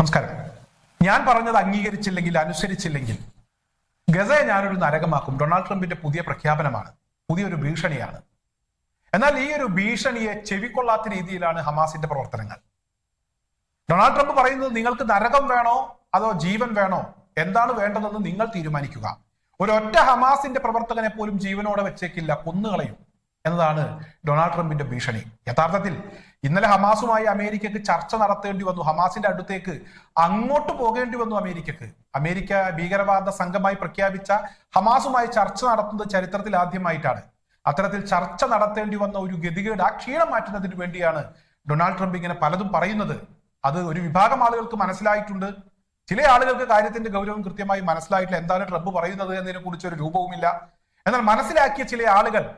നമസ്കാരം. ഞാൻ പറഞ്ഞത് അംഗീകരിച്ചില്ലെങ്കിൽ അനുസരിച്ചില്ലെങ്കിൽ. ഗസയെ ഞാനൊരു നരകമാക്കും. ഡൊണാൾഡ് ട്രംപിന്റെ പുതിയ പ്രഖ്യാപനമാണ്. പുതിയൊരു ഭീഷണിയാണ്. എന്നാൽ ഈ ഒരു ഭീഷണിയെ ചെവിക്കൊള്ളാത്ത രീതിയിലാണ് ഹമാസിന്റെ പ്രവർത്തനങ്ങൾ. ഡൊണാൾഡ് ട്രംപ് പറയുന്നത് നിങ്ങൾക്ക് നരകം വേണോ? അതോ ജീവൻ വേണോ? എന്താണ് വേണ്ടതെന്ന് നിങ്ങൾ തീരുമാനിക്കുക. ഒരൊറ്റ ഹമാസിന്റെ പ്രവർത്തകനെ പോലും ജീവനോടെ വെച്ചേക്കില്ല കൊന്നുകളയും. എന്നതാണ് ഡൊണാൾഡ് ട്രംപിന്റെ ഭീഷണി. യഥാർത്ഥത്തിൽ ഇന്നലെ ഹമാസുമായി അമേരിക്കക്ക് ചർച്ച നടത്തേണ്ടി വന്നു. ഹമാസിന്റെ അടുത്തേക്ക് അങ്ങോട്ട് പോകേണ്ടി വന്നു അമേരിക്കക്ക്. അമേരിക്ക ഭീകരവാദ സംഘമായി പ്രഖ്യാപിച്ച ഹമാസുമായി ചർച്ച നടത്തുന്നത് ചരിത്രത്തിൽ ആദ്യമായിട്ടാണ്. അത്തരത്തിൽ ചർച്ച നടത്തേണ്ടി വന്ന ഒരു ഗതികേട് ആ ക്ഷീണം മാറ്റുന്നതിന് വേണ്ടിയാണ് ഡൊണാൾഡ് ട്രംപ് ഇങ്ങനെ പലതും പറയുന്നത്. അത് ഒരു വിഭാഗം ആളുകൾക്ക് മനസ്സിലായിട്ടുണ്ട്. ചില ആളുകൾക്ക് കാര്യത്തിന്റെ ഗൗരവം കൃത്യമായി മനസ്സിലായിട്ടില്ല. എന്താണ് ട്രംപ് പറയുന്നത് എന്നതിനെ കുറിച്ച് ഒരു രൂപവുമില്ല. എന്നാൽ മനസ്സിലാക്കിയ ചില ആളുകൾ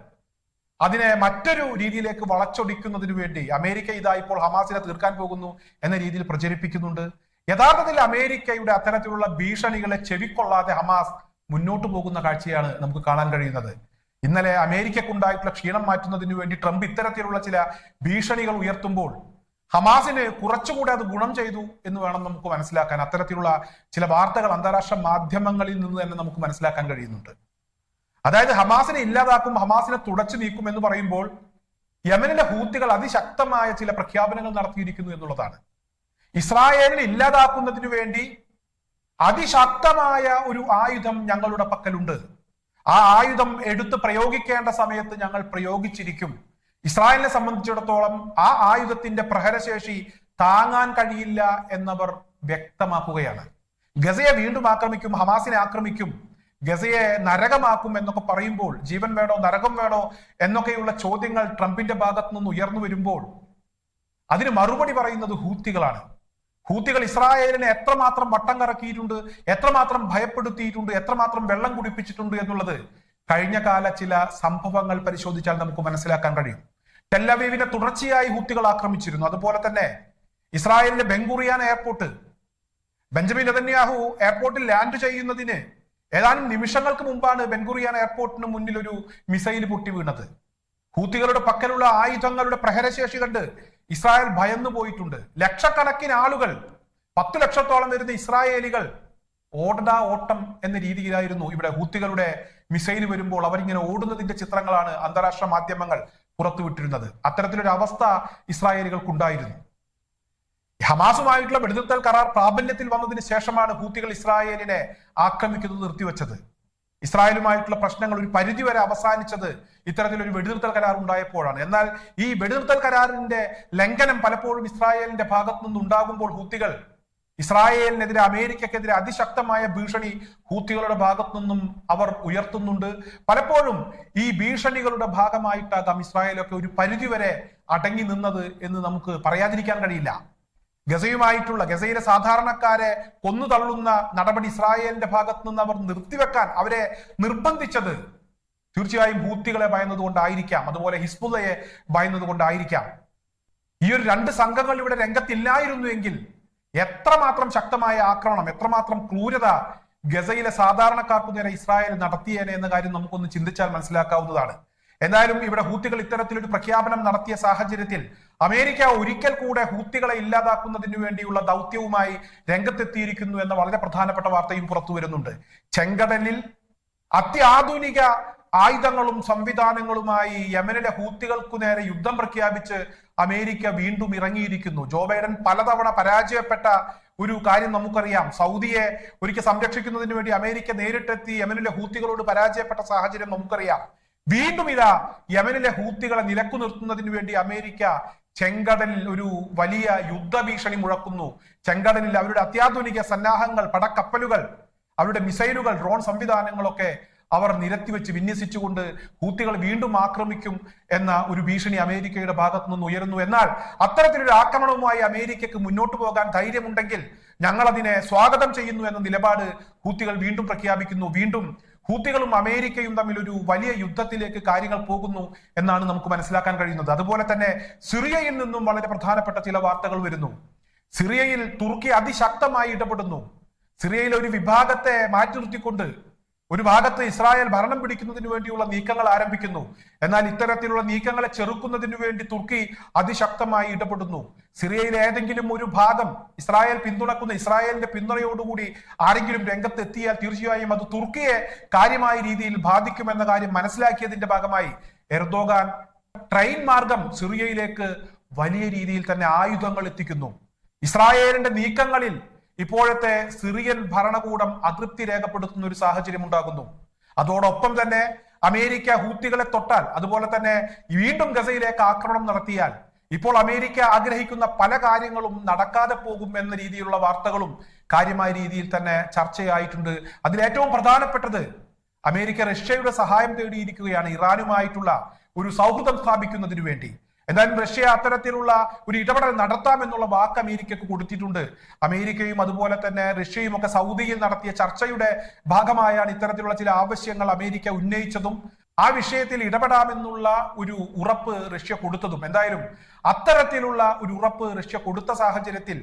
അതിനെ മറ്റൊരു രീതിയിലേക്ക് വളച്ചൊടിക്കുന്നതിനു വേണ്ടി അമേരിക്ക ഇതാ ഇപ്പോൾ ഹമാസിനെ തീർക്കാൻ പോകുന്നു എന്ന രീതിയിൽ പ്രചരിപ്പിക്കുന്നുണ്ട്. യഥാർത്ഥത്തിൽ അമേരിക്കയുടെ അത്തരത്തിലുള്ള ഭീഷണികളെ ചെവിക്കൊള്ളാതെ ഹമാസ് മുന്നോട്ട് പോകുന്ന കാഴ്ചയാണ് നമുക്ക് കാണാൻ കഴിയുന്നത്. ഇന്നലെ അമേരിക്കക്കുണ്ടായിട്ടുള്ള ക്ഷീണം മാറ്റുന്നതിന് വേണ്ടി ട്രംപ് ഇത്തരത്തിലുള്ള ചില ഭീഷണികൾ ഉയർത്തുമ്പോൾ ഹമാസിന് കുറച്ചുകൂടെ അത് ഗുണം ചെയ്തു എന്ന് വേണം നമുക്ക് മനസ്സിലാക്കാൻ. അത്തരത്തിലുള്ള ചില വാർത്തകൾ അന്താരാഷ്ട്ര മാധ്യമങ്ങളിൽ നിന്ന് തന്നെ നമുക്ക് മനസ്സിലാക്കാൻ കഴിയുന്നുണ്ട്. അതായത് ഹമാസിനെ ഇല്ലാതാക്കും ഹമാസിനെ തുടച്ചു നീക്കും എന്ന് പറയുമ്പോൾ യമനിലെ ഹൂത്തികൾ അതിശക്തമായ ചില പ്രഖ്യാപനങ്ങൾ നടത്തിയിരിക്കുന്നു എന്നുള്ളതാണ്. ഇസ്രായേലിനെ ഇല്ലാതാക്കുന്നതിനു വേണ്ടി അതിശക്തമായ ഒരു ആയുധം ഞങ്ങളുടെ പക്കലുണ്ട്. ആ ആയുധം എടുത്ത് പ്രയോഗിക്കേണ്ട സമയത്ത് ഞങ്ങൾ പ്രയോഗിച്ചിരിക്കും. ഇസ്രായേലിനെ സംബന്ധിച്ചിടത്തോളം ആ ആയുധത്തിന്റെ പ്രഹരശേഷി താങ്ങാൻ കഴിയില്ല എന്നവർ വ്യക്തമാക്കുകയാണ്. ഗസയെ വീണ്ടും ആക്രമിക്കും ഹമാസിനെ ആക്രമിക്കും. ഗസയെ നരകമാക്കും എന്നൊക്കെ പറയുമ്പോൾ ജീവൻ വേണോ നരകം വേണോ എന്നൊക്കെയുള്ള ചോദ്യങ്ങൾ ട്രംപിന്റെ ഭാഗത്തു നിന്ന് ഉയർന്നു വരുമ്പോൾ അതിന് മറുപടി പറയുന്നത് ഹൂത്തികളാണ്. ഹൂത്തികൾ ഇസ്രായേലിനെ എത്രമാത്രം വട്ടം കറക്കിയിട്ടുണ്ട് എത്രമാത്രം ഭയപ്പെടുത്തിയിട്ടുണ്ട് എത്രമാത്രം വെള്ളം കുടിപ്പിച്ചിട്ടുണ്ട് എന്നുള്ളത് കഴിഞ്ഞ കാല ചില സംഭവങ്ങൾ പരിശോധിച്ചാൽ നമുക്ക് മനസ്സിലാക്കാൻ കഴിയും. ടെല്ലവീവിനെ തുടർച്ചയായി ഹൂത്തികൾ ആക്രമിച്ചിരുന്നു. അതുപോലെ തന്നെ ഇസ്രായേലിന്റെ Ben Gurion airport Benjamin Netanyahu എയർപോർട്ടിൽ ലാൻഡ് ചെയ്യുന്നതിന് ഏതാനും നിമിഷങ്ങൾക്ക് മുമ്പാണ് ബെൻഗുറിയാൻ എയർപോർട്ടിന് മുന്നിൽ ഒരു മിസൈൽ പൊട്ടി വീണത്. ഹൂത്തികളുടെ പക്കലുള്ള ആയുധങ്ങളുടെ പ്രഹരശേഷി കണ്ട് ഇസ്രായേൽ ഭയന്നു പോയിട്ടുണ്ട്. ലക്ഷക്കണക്കിന് ആളുകൾ പത്തു ലക്ഷത്തോളം വരുന്ന ഇസ്രായേലികൾ ഓടടാ ഓട്ടം എന്ന രീതിയിലായിരുന്നു ഇവിടെ ഹൂത്തികളുടെ മിസൈൽ വരുമ്പോൾ അവരിങ്ങനെ ഓടുന്നതിന്റെ ചിത്രങ്ങളാണ് അന്താരാഷ്ട്ര മാധ്യമങ്ങൾ പുറത്തുവിട്ടിരുന്നത്. അത്തരത്തിലൊരു അവസ്ഥ ഇസ്രായേലികൾക്കുണ്ടായിരുന്നു. ഹമാസുമായിട്ടുള്ള വെടിനിർത്തൽ കരാർ പ്രാബല്യത്തിൽ വന്നതിന് ശേഷമാണ് ഹൂത്തികൾ ഇസ്രായേലിനെ ആക്രമിക്കുന്നത് നിർത്തിവെച്ചത്. ഇസ്രായേലുമായിട്ടുള്ള പ്രശ്നങ്ങൾ ഒരു പരിധിവരെ അവസാനിച്ചത് ഇത്തരത്തിലൊരു വെടിനിർത്തൽ കരാർ ഉണ്ടായപ്പോഴാണ്. എന്നാൽ ഈ വെടിനിർത്തൽ കരാറിന്റെ ലംഘനം പലപ്പോഴും ഇസ്രായേലിന്റെ ഭാഗത്തു നിന്നുണ്ടാകുമ്പോൾ ഹൂത്തികൾ ഇസ്രായേലിനെതിരെ അമേരിക്കക്കെതിരെ അതിശക്തമായ ഭീഷണി ഹൂത്തികളുടെ ഭാഗത്തു നിന്നും അവർ ഉയർത്തുന്നുണ്ട്. പലപ്പോഴും ഈ ഭീഷണികളുടെ ഭാഗമായിട്ടാകാം ഇസ്രായേലൊക്കെ ഒരു പരിധിവരെ അടങ്ങി നിന്നത് എന്ന് നമുക്ക് പറയാതിരിക്കാൻ കഴിയില്ല. ഗസയുമായിട്ടുള്ള ഗസയിലെ സാധാരണക്കാരെ കൊന്നു തള്ളുന്ന നടപടി ഇസ്രായേലിന്റെ ഭാഗത്തു നിന്ന് അവർ നിർത്തിവെക്കാൻ അവരെ നിർബന്ധിച്ചത് തീർച്ചയായും ഹൂത്തികളെ ഭയന്നതുകൊണ്ടായിരിക്കാം അതുപോലെ ഹിസ്ബുള്ളയെ ഭയന്നതുകൊണ്ടായിരിക്കാം. ഈ ഒരു രണ്ട് സംഘങ്ങൾ ഇവിടെ രംഗത്തില്ലായിരുന്നു എങ്കിൽ എത്രമാത്രം ശക്തമായ ആക്രമണം എത്രമാത്രം ക്രൂരത ഗസയിലെ സാധാരണക്കാർക്കു നേരെ ഇസ്രായേൽ നടത്തിയേനെ എന്ന കാര്യം നമുക്കൊന്ന് ചിന്തിച്ചാൽ മനസ്സിലാക്കാവുന്നതാണ്. എന്തായാലും ഇവിടെ ഹൂത്തികൾ ഇത്തരത്തിലൊരു പ്രഖ്യാപനം നടത്തിയ സാഹചര്യത്തിൽ അമേരിക്ക ഒരിക്കൽ കൂടെ ഹൂത്തികളെ ഇല്ലാതാക്കുന്നതിന് വേണ്ടിയുള്ള ദൗത്യവുമായി രംഗത്തെത്തിയിരിക്കുന്നു എന്ന വളരെ പ്രധാനപ്പെട്ട വാർത്തയും പുറത്തു വരുന്നുണ്ട്. ചെങ്കടലിൽ അത്യാധുനിക ആയുധങ്ങളും സംവിധാനങ്ങളുമായി യമനിലെ ഹൂത്തികൾക്കു നേരെ യുദ്ധം പ്രഖ്യാപിച്ച് അമേരിക്ക വീണ്ടും ഇറങ്ങിയിരിക്കുന്നു. ജോ ബൈഡൻ പലതവണ പരാജയപ്പെട്ട ഒരു കാര്യം നമുക്കറിയാം. സൗദിയെ ഒരിക്കൽ സംരക്ഷിക്കുന്നതിന് വേണ്ടി അമേരിക്ക നേരിട്ടെത്തി യമനിലെ ഹൂത്തികളോട് പരാജയപ്പെട്ട സാഹചര്യം നമുക്കറിയാം. വീണ്ടും ഇതാ യമനിലെ ഹൂത്തികളെ നിലക്കു നിർത്തുന്നതിന് വേണ്ടി അമേരിക്ക ചെങ്കടലിൽ ഒരു വലിയ യുദ്ധഭീഷണി മുഴക്കുന്നു. ചെങ്കടലിൽ അവരുടെ അത്യാധുനിക സന്നാഹങ്ങൾ പടക്കപ്പലുകൾ അവരുടെ മിസൈലുകൾ ഡ്രോൺ സംവിധാനങ്ങളൊക്കെ അവർ നിരത്തിവെച്ച് വിന്യസിച്ചുകൊണ്ട് ഹൂത്തികൾ വീണ്ടും ആക്രമിക്കും എന്ന ഒരു ഭീഷണി അമേരിക്കയുടെ ഭാഗത്തു നിന്ന് ഉയരുന്നു. എന്നാൽ അത്തരത്തിലൊരു ആക്രമണവുമായി അമേരിക്കക്ക് മുന്നോട്ട് പോകാൻ ധൈര്യമുണ്ടെങ്കിൽ ഞങ്ങൾ അതിനെ സ്വാഗതം ചെയ്യുന്നു എന്ന നിലപാട് ഹൂത്തികൾ വീണ്ടും പ്രഖ്യാപിക്കുന്നു. വീണ്ടും ഹൂത്തികളും അമേരിക്കയും തമ്മിൽ ഒരു വലിയ യുദ്ധത്തിലേക്ക് കാര്യങ്ങൾ പോകുന്നു എന്നാണ് നമുക്ക് മനസ്സിലാക്കാൻ കഴിയുന്നത്. അതുപോലെ തന്നെ സിറിയയിൽ നിന്നും വളരെ പ്രധാനപ്പെട്ട ചില വാർത്തകൾ വരുന്നു. സിറിയയിൽ തുർക്കി അതിശക്തമായി ഇടപെടുന്നു. സിറിയയിലെ ഒരു വിഭാഗത്തെ മാറ്റി നിർത്തിക്കൊണ്ട് ഒരു ഭാഗത്ത് ഇസ്രായേൽ ഭരണം പിടിക്കുന്നതിന് വേണ്ടിയുള്ള നീക്കങ്ങൾ ആരംഭിക്കുന്നു. എന്നാൽ ഇത്തരത്തിലുള്ള നീക്കങ്ങളെ ചെറുക്കുന്നതിന് വേണ്ടി തുർക്കി അതിശക്തമായി ഇടപെടുന്നു. സിറിയയിലെ ഏതെങ്കിലും ഒരു ഭാഗം ഇസ്രായേൽ പിന്തുണക്കുന്ന ഇസ്രായേലിന്റെ പിന്തുണയോടുകൂടി ആരെങ്കിലും രംഗത്ത് എത്തിയാൽ തീർച്ചയായും അത് തുർക്കിയെ കാര്യമായ രീതിയിൽ ബാധിക്കുമെന്ന കാര്യം മനസ്സിലാക്കിയതിന്റെ ഭാഗമായി എർദോഗാൻ ട്രെയിൻ മാർഗം സിറിയയിലേക്ക് വലിയ രീതിയിൽ തന്നെ ആയുധങ്ങൾ എത്തിക്കുന്നു. ഇസ്രായേലിന്റെ നീക്കങ്ങളിൽ ഇപ്പോഴത്തെ സിറിയൻ ഭരണകൂടം അതൃപ്തി രേഖപ്പെടുത്തുന്ന ഒരു സാഹചര്യം ഉണ്ടാകുന്നു. അതോടൊപ്പം തന്നെ അമേരിക്ക ഹൂത്തികളെ തൊട്ടാൽ അതുപോലെ തന്നെ വീണ്ടും ഗസയിലേക്ക് ആക്രമണം നടത്തിയാൽ ഇപ്പോൾ അമേരിക്ക ആഗ്രഹിക്കുന്ന പല കാര്യങ്ങളും നടക്കാതെ പോകും എന്ന രീതിയിലുള്ള വാർത്തകളും കാര്യമായ രീതിയിൽ തന്നെ ചർച്ചയായിട്ടുണ്ട്. അതിൽ ഏറ്റവും പ്രധാനപ്പെട്ടത് അമേരിക്ക റഷ്യയുടെ സഹായം തേടിയിരിക്കുകയാണ് ഇറാനുമായിട്ടുള്ള ഒരു സൗഹൃദം സ്ഥാപിക്കുന്നതിനു വേണ്ടി. എന്തായാലും റഷ്യ അത്തരത്തിലുള്ള ഒരു ഇടപെടൽ നടത്താമെന്നുള്ള വാക്ക് അമേരിക്കക്ക് കൊടുത്തിട്ടുണ്ട്. അമേരിക്കയും അതുപോലെ തന്നെ റഷ്യയും ഒക്കെ സൗദിയിൽ നടത്തിയ ചർച്ചയുടെ ഭാഗമായാണ് ഇത്തരത്തിലുള്ള ചില ആവശ്യങ്ങൾ അമേരിക്ക ഉന്നയിച്ചതും ആ വിഷയത്തിൽ ഇടപെടാമെന്നുള്ള ഒരു ഉറപ്പ് റഷ്യ കൊടുത്തതും. എന്തായാലും അത്തരത്തിലുള്ള ഒരു ഉറപ്പ് റഷ്യ കൊടുത്ത സാഹചര്യത്തിൽ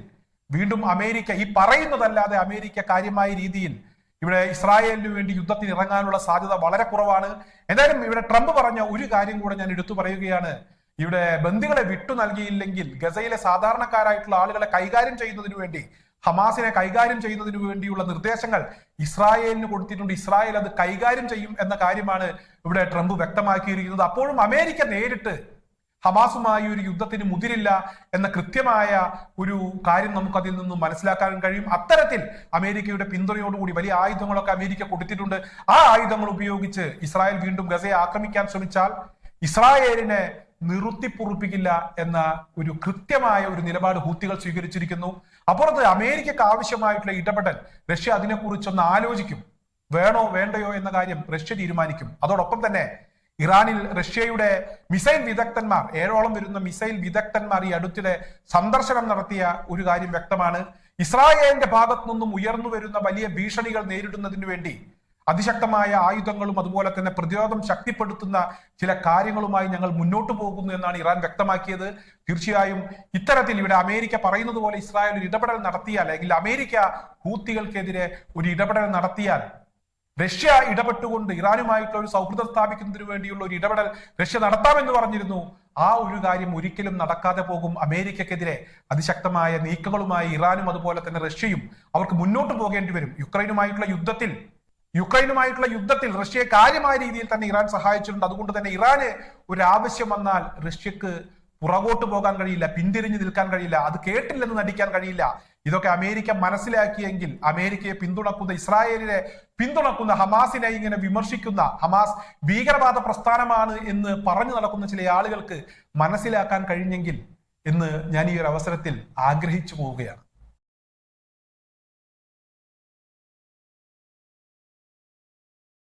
വീണ്ടും അമേരിക്ക ഈ പറയുന്നതല്ലാതെ അമേരിക്ക കാര്യമായ രീതിയിൽ ഇവിടെ ഇസ്രായേലിന് വേണ്ടി യുദ്ധത്തിന് ഇറങ്ങാനുള്ള സാധ്യത വളരെ കുറവാണ്. എന്തായാലും ഇവിടെ ട്രംപ് പറഞ്ഞ ഒരു കാര്യം കൂടെ ഞാൻ എടുത്തു പറയുകയാണ്. ഇവിടെ ബന്ദികളെ വിട്ടു നൽകിയില്ലെങ്കിൽ ഗസയിലെ സാധാരണക്കാരായിട്ടുള്ള ആളുകളെ കൈകാര്യം ചെയ്യുന്നതിന് വേണ്ടി ഹമാസിനെ കൈകാര്യം ചെയ്യുന്നതിന് വേണ്ടിയുള്ള നിർദ്ദേശങ്ങൾ ഇസ്രായേലിന് കൊടുത്തിട്ടുണ്ട്. ഇസ്രായേൽ അത് കൈകാര്യം ചെയ്യും എന്ന കാര്യമാണ് ഇവിടെ ട്രംപ് വ്യക്തമാക്കിയിരിക്കുന്നത്. അപ്പോഴും അമേരിക്ക നേരിട്ട് ഹമാസുമായി ഒരു യുദ്ധത്തിന് മുതിരില്ല എന്ന കൃത്യമായ ഒരു കാര്യം നമുക്ക് അതിൽ നിന്നും മനസ്സിലാക്കാൻ കഴിയും. അത്തരത്തിൽ അമേരിക്കയുടെ പിന്തുണയോടുകൂടി വലിയ ആയുധങ്ങളൊക്കെ അമേരിക്ക കൊടുത്തിട്ടുണ്ട്. ആ ആയുധങ്ങൾ ഉപയോഗിച്ച് ഇസ്രായേൽ വീണ്ടും ഗസയെ ആക്രമിക്കാൻ ശ്രമിച്ചാൽ ഇസ്രായേലിനെ നിറുത്തിപ്പൊറുപ്പിക്കില്ല എന്ന ഒരു കൃത്യമായ ഒരു നിലപാട് ഹൂത്തികൾ സ്വീകരിച്ചിരിക്കുന്നു. അപ്പുറത്ത് അമേരിക്കക്ക് ആവശ്യമായിട്ടുള്ള ഇടപെടൽ റഷ്യ അതിനെക്കുറിച്ചൊന്ന് ആലോചിക്കും. വേണോ വേണ്ടയോ എന്ന കാര്യം റഷ്യ തീരുമാനിക്കും. അതോടൊപ്പം തന്നെ ഇറാനിൽ റഷ്യയുടെ മിസൈൽ വിദഗ്ധന്മാർ ഏഴോളം വരുന്ന മിസൈൽ വിദഗ്ധന്മാർ ഈ അടുത്തിടെ സന്ദർശനം നടത്തിയ ഒരു കാര്യം വ്യക്തമാണ്. ഇസ്രായേലിന്റെ ഭാഗത്തു നിന്നും ഉയർന്നു വരുന്ന വലിയ ഭീഷണികൾ നേരിടുന്നതിന് വേണ്ടി അതിശക്തമായ ആയുധങ്ങളും അതുപോലെ തന്നെ പ്രതിരോധം ശക്തിപ്പെടുത്തുന്ന ചില കാര്യങ്ങളുമായി ഞങ്ങൾ മുന്നോട്ട് പോകുന്നു എന്നാണ് ഇറാൻ വ്യക്തമാക്കിയത്. തീർച്ചയായും ഇത്തരത്തിൽ ഇവിടെ അമേരിക്ക പറയുന്നത് പോലെ ഇസ്രായേൽ ഒരു ഇടപെടൽ നടത്തിയാൽ അല്ലെങ്കിൽ അമേരിക്ക ഹൂത്തികൾക്കെതിരെ ഒരു ഇടപെടൽ നടത്തിയാൽ റഷ്യ ഇടപെട്ടുകൊണ്ട് ഇറാനുമായിട്ടുള്ള ഒരു സൗഹൃദം സ്ഥാപിക്കുന്നതിന് വേണ്ടിയുള്ള ഒരു ഇടപെടൽ റഷ്യ നടത്താമെന്ന് പറഞ്ഞിരുന്നു. ആ ഒരു കാര്യം ഒരിക്കലും നടക്കാതെ പോകും. അമേരിക്കക്കെതിരെ അതിശക്തമായ നീക്കങ്ങളുമായി ഇറാനും അതുപോലെ തന്നെ റഷ്യയും അവർക്ക് മുന്നോട്ട് പോകേണ്ടി വരും. യുക്രൈനുമായിട്ടുള്ള യുദ്ധത്തിൽ യുക്രൈനുമായിട്ടുള്ള യുദ്ധത്തിൽ റഷ്യയെ കാര്യമായ രീതിയിൽ തന്നെ ഇറാൻ സഹായിച്ചിട്ടുണ്ട്. അതുകൊണ്ട് തന്നെ ഇറാന് ഒരു ആവശ്യം വന്നാൽ റഷ്യക്ക് പുറകോട്ട് പോകാൻ കഴിയില്ല പിന്തിരിഞ്ഞു നിൽക്കാൻ കഴിയില്ല. അത് കേട്ടില്ലെന്ന് നടിക്കാൻ കഴിയില്ല. ഇതൊക്കെ അമേരിക്ക മനസ്സിലാക്കിയെങ്കിൽ അമേരിക്കയെ പിന്തുണക്കുന്ന ഇസ്രായേലിനെ പിന്തുണക്കുന്ന ഹമാസിനെ ഇങ്ങനെ വിമർശിക്കുന്ന ഹമാസ് ഭീകരവാദ പ്രസ്ഥാനമാണ് എന്ന് പറഞ്ഞു നടക്കുന്ന ചില ആളുകൾക്ക് മനസ്സിലാക്കാൻ കഴിഞ്ഞെങ്കിൽ എന്ന് ഞാൻ ഈ ഒരു അവസരത്തിൽ ആഗ്രഹിച്ചു പോവുകയാണ്.